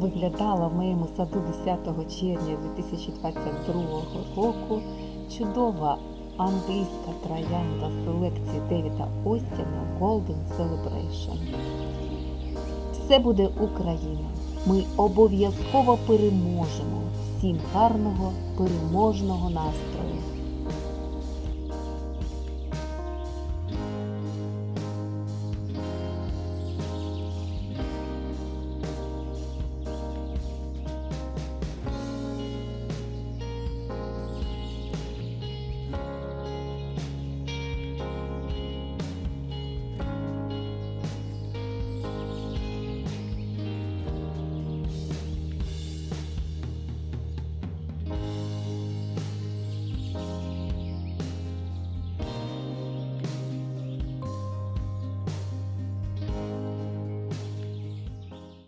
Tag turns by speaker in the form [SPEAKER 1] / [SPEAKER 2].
[SPEAKER 1] виглядала в моєму саду 10 червня 2022 року чудова англійська троянда селекції Девіда Остіна Golden Celebration. Все буде Україна. Ми обов'язково переможемо. Всім гарного переможного настрою!